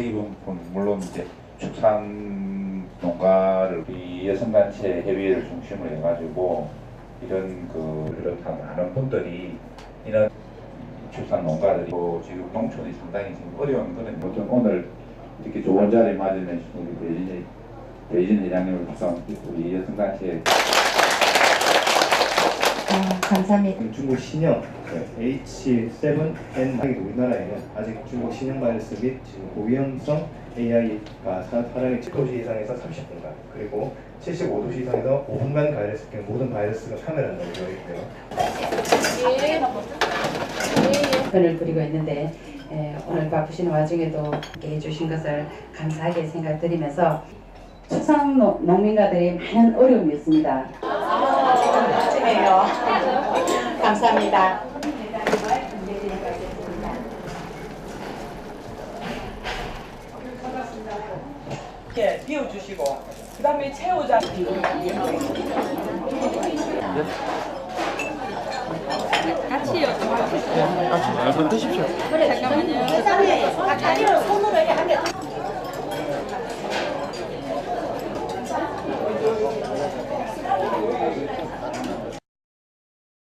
이분은 물론 이제 축산 농가를 우리 여성단체 협의회를 중심으로 해가지고 이런 그 이렇다 많은 분들이 이런 축산 농가들이 고 지금 농촌이 상당히 지금 어려운 그런 어떤 오늘 이렇게 좋은 자리에 맞이해 주신 우리 대진 대진 회장님을 우리 여성단체 아, 감사합니다. 중국 신형 H7N 우리나라에는 아직 중국 신형 바이러스 및 고위험성 AI가 사람이 7도시 이상에서 30분간 그리고 75도시 이상에서 5분간 바이러스 모든 바이러스가 카메라라고 되어 있고요. 편을 부리고 있는데 에, 오늘 바쁘신 와중에도 함께 해주신 것을 감사하게 생각드리면서 축산 농- 농민가들이 많은 어려움이 있습니다. 지금요. 감사합니다. 이렇게 비워주시고 그 다음에 채우자 아, 손 드십시오. 잠깐만요. 다리를 손으로